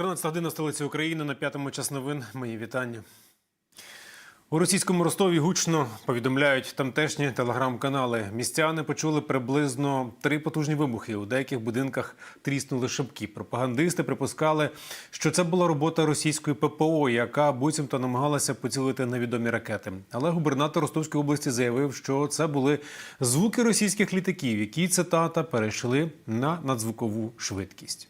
13 година столиці України на п'ятому час новин. Мої вітання. У російському Ростові гучно повідомляють тамтешні телеграм-канали. Містяни почули приблизно три потужні вибухи. У деяких будинках тріснули шибки. Пропагандисти припускали, що це була робота російської ППО, яка буцімто намагалася поцілити невідомі ракети. Але губернатор Ростовської області заявив, що це були звуки російських літаків, які цитата перейшли на надзвукову швидкість.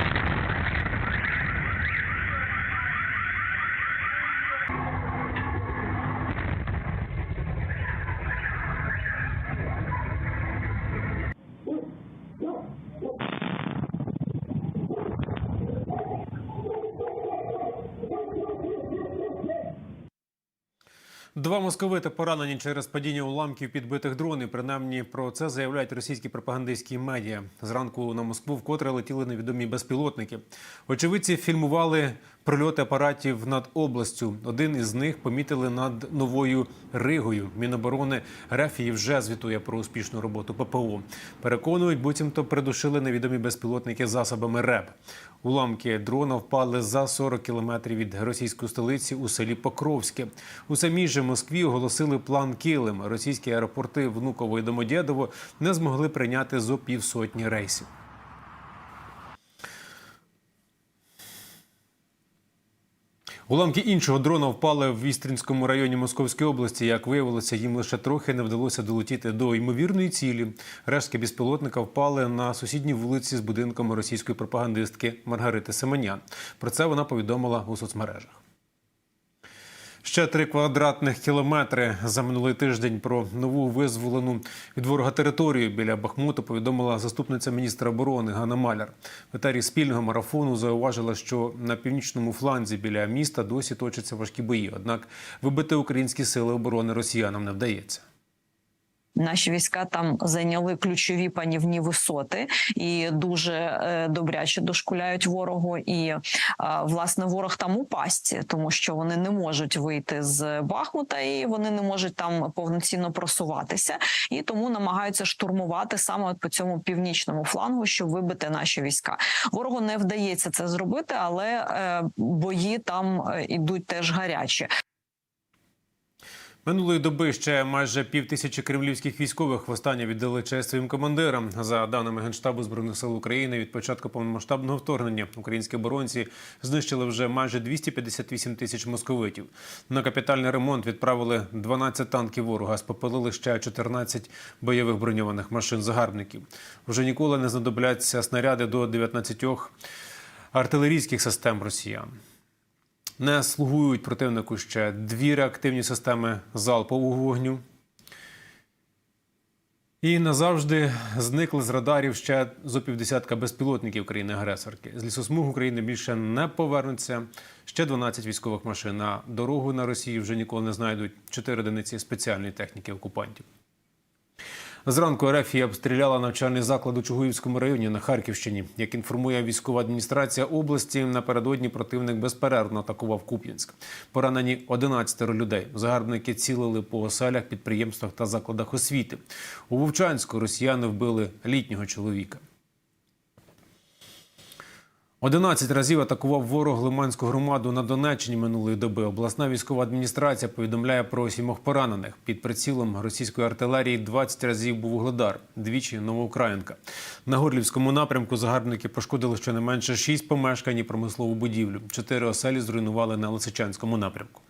Два московити поранені через падіння уламків підбитих дронів. Принаймні про це заявляють російські пропагандистські медіа. Зранку на Москву вкотре летіли невідомі безпілотники. Очевидці фільмували прольоти апаратів над областю. Один із них помітили над новою Ригою. Міноборони Рефії вже звітує про успішну роботу ППО. Переконують, буцімто придушили невідомі безпілотники засобами РЕБ. Уламки дрона впали за 40 кілометрів від російської столиці у селі Покровське. У самій же Москві оголосили план Килим. Російські аеропорти Внуково і Домодєдово не змогли прийняти зо півсотні рейсів. Уламки іншого дрона впали в Істринському районі Московської області. Як виявилося, їм лише трохи не вдалося долетіти до ймовірної цілі. Рештки безпілотника впали на сусідній вулиці з будинком російської пропагандистки Маргарити Семенян. Про це вона повідомила у соцмережах. Ще три квадратних кілометри за минулий тиждень про нову визволену від ворога територію біля Бахмуту повідомила заступниця міністра оборони Ганна Маляр. В етері спільного марафону зауважила, що на північному фланзі біля міста досі точаться важкі бої. Однак вибити українські сили оборони росіянам не вдається. Наші війська там зайняли ключові панівні висоти і дуже е, добряче дошкуляють ворогу. І е, власне ворог там у пастці, тому що вони не можуть вийти з Бахмута і вони не можуть там повноцінно просуватися, і тому намагаються штурмувати саме по цьому північному флангу, щоб вибити наші війська. Ворогу не вдається це зробити, але е, бої там ідуть теж гарячі. Минулої доби ще майже пів тисячі кремлівських військових востаннє віддали честь своїм командирам. За даними генштабу збройних сил України, від початку повномасштабного вторгнення українські оборонці знищили вже майже 258 тисяч московитів. На капітальний ремонт відправили 12 танків ворога, спопилили ще 14 бойових броньованих машин загарбників. Вже ніколи не знадобляться снаряди до 19 артилерійських систем росіян. Не слугують противнику ще дві реактивні системи залпового вогню. І назавжди зникли з радарів ще зо півдесятка безпілотників країни-агресорки. З лісосмуг України більше не повернуться. Ще 12 військових машин на дорогу на Росію вже ніколи не знайдуть 4 одиниці спеціальної техніки окупантів. Зранку РФ обстріляла навчальний заклад у Чугуївському районі на Харківщині. Як інформує військова адміністрація області, напередодні противник безперервно атакував Куп'янськ. Поранені 11 людей. Загарбники цілили по оселях, підприємствах та закладах освіти. У Вовчанську росіяни вбили літнього чоловіка. 11 разів атакував ворог Лиманську громаду на Донеччині минулої доби. Обласна військова адміністрація повідомляє про сімох поранених. Під прицілом російської артилерії 20 разів був угледар, двічі новоукраїнка. На Горлівському напрямку загарбники пошкодили щонайменше 6 помешкань і промислову будівлю. Чотири оселі зруйнували на Лисичанському напрямку.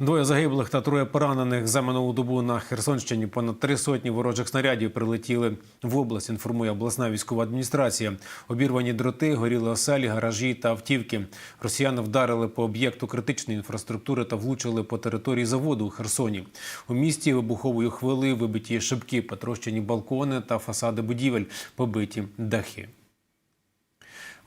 Двоє загиблих та троє поранених за минулу добу на Херсонщині. Понад три сотні ворожих снарядів прилетіли в область. Інформує обласна військова адміністрація. Обірвані дроти, горіли оселі, гаражі та автівки. Росіяни вдарили по об'єкту критичної інфраструктури та влучили по території заводу у Херсоні. У місті вибуховою хвили вибиті шибки, потрощені балкони та фасади будівель, побиті дахи.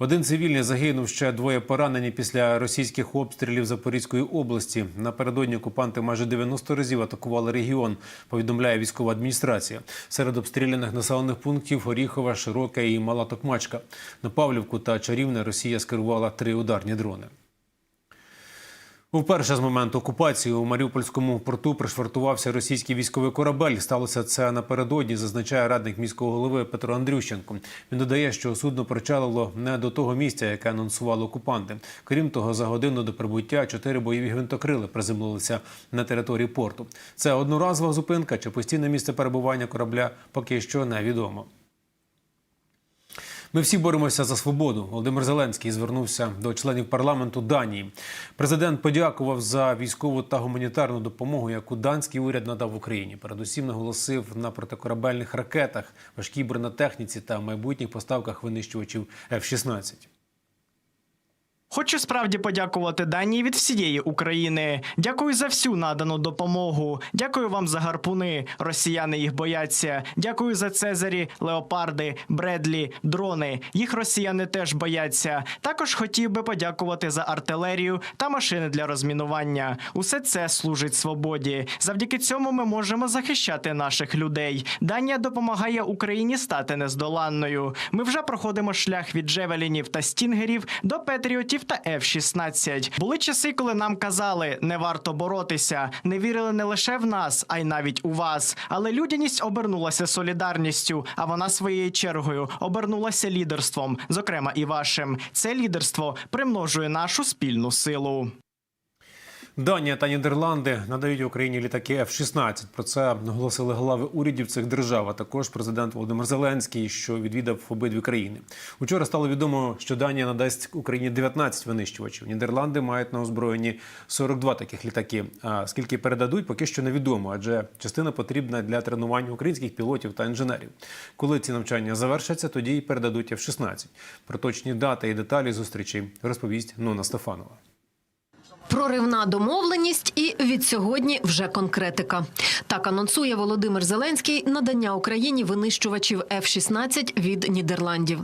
Один цивільний загинув ще двоє поранені після російських обстрілів Запорізької області. Напередодні окупанти майже 90 разів атакували регіон. Повідомляє військова адміністрація. Серед обстріляних населених пунктів Оріхова, Широка і Мала Токмачка. На Павлівку та Чарівне Росія скерувала три ударні дрони. Уперше з моменту окупації у Маріупольському порту пришвартувався російський військовий корабель. Сталося це напередодні, зазначає радник міського голови Петро Андрющенко. Він додає, що судно причалило не до того місця, яке анонсували окупанти. Крім того, за годину до прибуття чотири бойові гвинтокрили приземлилися на території порту. Це одноразова зупинка чи постійне місце перебування корабля поки що невідомо. Ми всі боремося за свободу. Володимир Зеленський звернувся до членів парламенту Данії. Президент подякував за військову та гуманітарну допомогу, яку данський уряд надав Україні. Передусім наголосив на протикорабельних ракетах, важкій бронетехніці та майбутніх поставках винищувачів F-16. Хочу справді подякувати Данії від всієї України. Дякую за всю надану допомогу. Дякую вам за гарпуни. Росіяни їх бояться. Дякую за Цезарі, леопарди, Бредлі, дрони. Їх росіяни теж бояться. Також хотів би подякувати за артилерію та машини для розмінування. Усе це служить свободі. Завдяки цьому ми можемо захищати наших людей. Данія допомагає Україні стати нездоланною. Ми вже проходимо шлях від джевелінів та стінгерів до петріотів та F-16. Були часи, коли нам казали, не варто боротися, не вірили не лише в нас, а й навіть у вас. Але людяність обернулася солідарністю, а вона своєю чергою обернулася лідерством, зокрема і вашим. Це лідерство примножує нашу спільну силу. Данія та Нідерланди надають Україні літаки F-16. Про це наголосили глави урядів цих держав. А також президент Володимир Зеленський, що відвідав обидві країни. Учора стало відомо, що Данія надасть Україні 19 винищувачів. Нідерланди мають на озброєнні 42 таких літаки. А скільки передадуть, поки що невідомо, адже частина потрібна для тренування українських пілотів та інженерів. Коли ці навчання завершаться, тоді й передадуть F-16. Про точні дати і деталі зустрічі розповість Нона Стефанова. Проривна домовленість і від сьогодні вже конкретика. Так анонсує Володимир Зеленський надання Україні винищувачів F-16 від Нідерландів.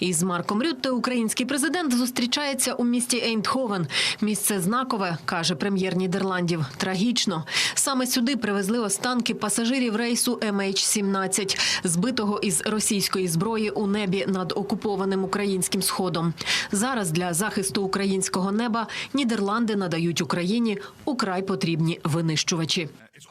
Із Марком Рютте український президент зустрічається у місті Ейндховен. Місце знакове, каже прем'єр Нідерландів. Трагічно. Саме сюди привезли останки пасажирів рейсу MH17, збитого із російської зброї у небі над окупованим українським сходом. Зараз для захисту українського неба Нідерланди надають Україні украй потрібні винищувачі.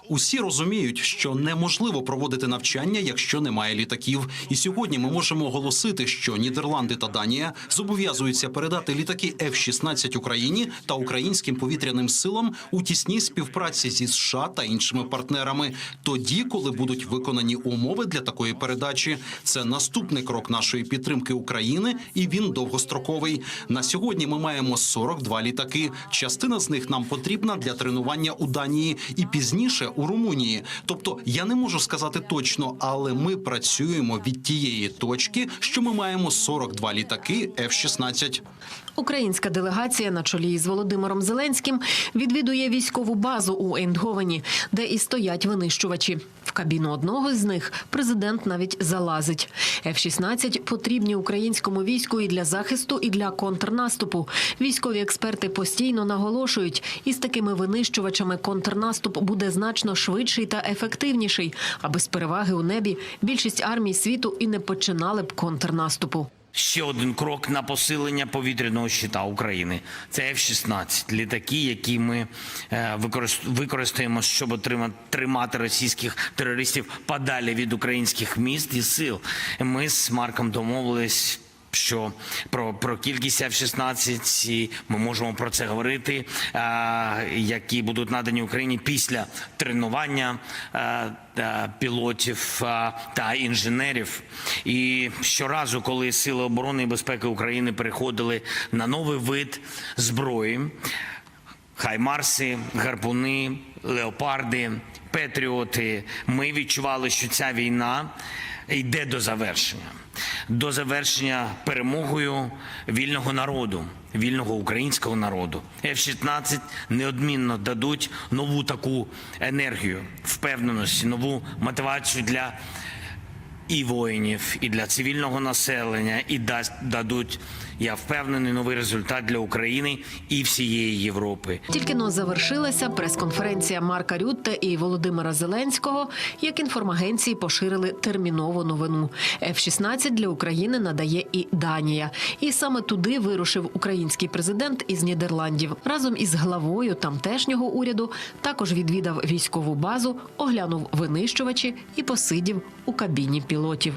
Усі розуміють, що неможливо проводити навчання, якщо немає літаків. І сьогодні ми можемо оголосити, що Нідерланди та Данія зобов'язуються передати літаки F-16 Україні та українським повітряним силам у тісній співпраці зі США та іншими партнерами. Тоді, коли будуть виконані умови для такої передачі, це наступний крок нашої підтримки України, і він довгостроковий. На сьогодні ми маємо 42 літаки. Частина з них нам потрібна для тренування у Данії і пізніше у Румунії. Тобто я не можу сказати точно, але ми працюємо від тієї точки, що ми маємо 42 літаки F-16. Українська делегація на чолі з Володимиром Зеленським відвідує військову базу у Ендговені, де і стоять винищувачі. Кабіну одного з них президент навіть залазить. F-16 потрібні українському війську і для захисту, і для контрнаступу. Військові експерти постійно наголошують, із такими винищувачами контрнаступ буде значно швидший та ефективніший. А без переваги у небі більшість армій світу і не починали б контрнаступу. Ще один крок на посилення повітряного щита України. Це F-16. Літаки, які ми е, використаємо, щоб тримати російських терористів подалі від українських міст і сил. Ми з Марком домовились. Що про, про кількість F-16, ми можемо про це говорити, е, які будуть надані Україні після тренування е, е, пілотів та інженерів. І щоразу, коли Сили оборони і безпеки України переходили на новий вид зброї, хаймарси, гарпуни, леопарди, петріоти, ми відчували, що ця війна йде до завершення. До завершення перемогою вільного народу, вільного українського народу. F-16 неодмінно дадуть нову таку енергію, впевненості, нову мотивацію для і воїнів, і для цивільного населення, і дадуть Я впевнений, новий результат для України і всієї Європи. Тільки но завершилася прес-конференція Марка Рютте і Володимира Зеленського. Як інформагенції поширили термінову новину. F-16 для України надає і Данія. І саме туди вирушив український президент із Нідерландів разом із главою тамтешнього уряду. Також відвідав військову базу, оглянув винищувачі і посидів у кабіні пілотів.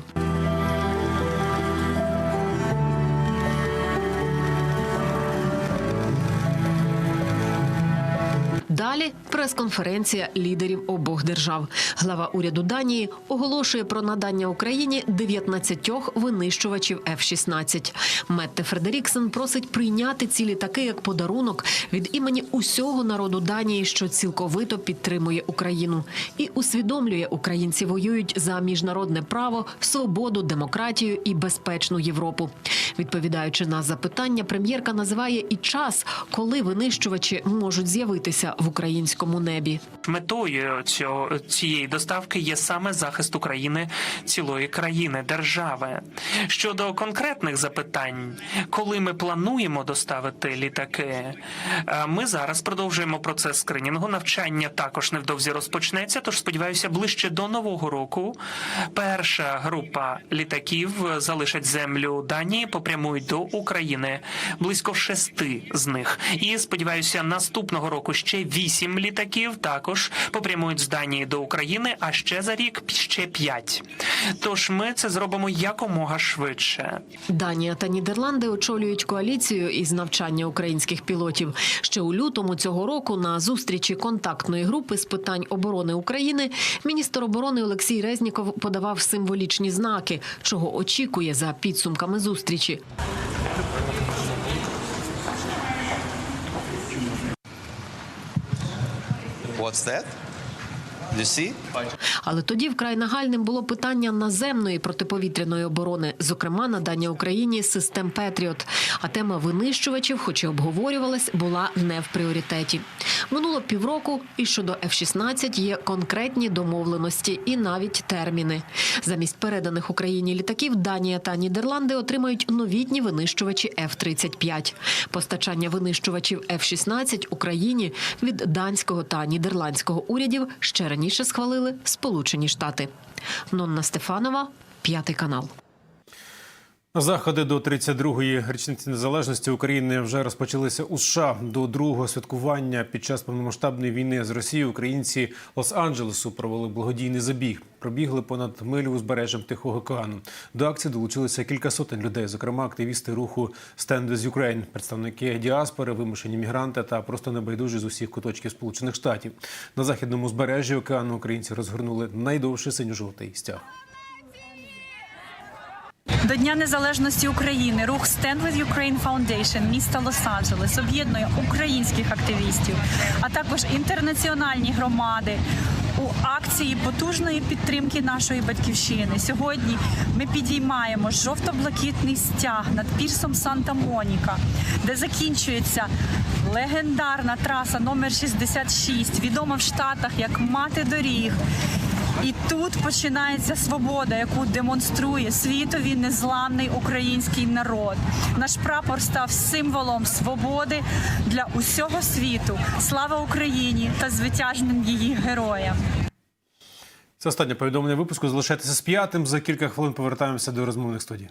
Далі прес-конференція лідерів обох держав. Глава уряду Данії оголошує про надання Україні 19 винищувачів F-16. Метте Фредеріксен просить прийняти ці літаки як подарунок від імені усього народу Данії, що цілковито підтримує Україну, і усвідомлює, українці воюють за міжнародне право, свободу, демократію і безпечну Європу. Відповідаючи на запитання, прем'єрка називає і час, коли винищувачі можуть з'явитися в українському небі. Метою цього цієї доставки є саме захист України цілої країни, держави. Щодо конкретних запитань, коли ми плануємо доставити літаки, е, ми зараз продовжуємо процес скринінгу. Навчання також невдовзі розпочнеться. Тож сподіваюся, ближче до нового року перша група літаків залишать землю Данії, попрямують до України. Близько шести з них. І сподіваюся, наступного року ще вісім літаків також попрямують з Данії до України, а ще за рік ще п'ять. Тож ми це зробимо якомога швидше. Данія та Нідерланди очолюють коаліцію із навчання українських пілотів. Ще у лютому цього року на зустрічі контактної групи з питань оборони України міністр оборони Олексій Резніков подавав символічні знаки, чого очікує за підсумками зустрічі. What's that? Але тоді вкрай нагальним було питання наземної протиповітряної оборони, зокрема надання Україні систем Петріот. А тема винищувачів, хоч і обговорювалась, була не в пріоритеті. Минуло півроку, і щодо F-16 є конкретні домовленості і навіть терміни. Замість переданих Україні літаків Данія та Нідерланди отримають новітні винищувачі F-35. Постачання винищувачів F-16 Україні від данського та нідерландського урядів ще раніше схвалили Сполучені Штати. Нонна Стефанова, п'ятий канал. Заходи до 32-ї річниці незалежності України вже розпочалися у США. До другого святкування під час повномасштабної війни з Росією українці Лос-Анджелесу провели благодійний забіг. Пробігли понад милю узбережжям Тихого океану. До акції долучилися кілька сотень людей, зокрема активісти руху Stand with Ukraine, представники діаспори, вимушені мігранти та просто небайдужі з усіх куточків Сполучених Штатів. На західному узбережжі океану українці розгорнули найдовший синьо-жовтий стяг. До Дня Незалежності України рух Stand with Ukraine Foundation міста Лос-Анджелес об'єднує українських активістів, а також інтернаціональні громади у акції потужної підтримки нашої батьківщини. Сьогодні ми підіймаємо жовто-блакитний стяг над пірсом Санта-Моніка, де закінчується легендарна траса номер 66, відома в Штатах як Мати доріг. І тут починається свобода, яку демонструє світові незламний український народ. Наш прапор став символом свободи для усього світу. Слава Україні та звитяжним її героям. Це останнє повідомлення випуску. Залишайтеся з п'ятим. За кілька хвилин повертаємося до розмовних студій.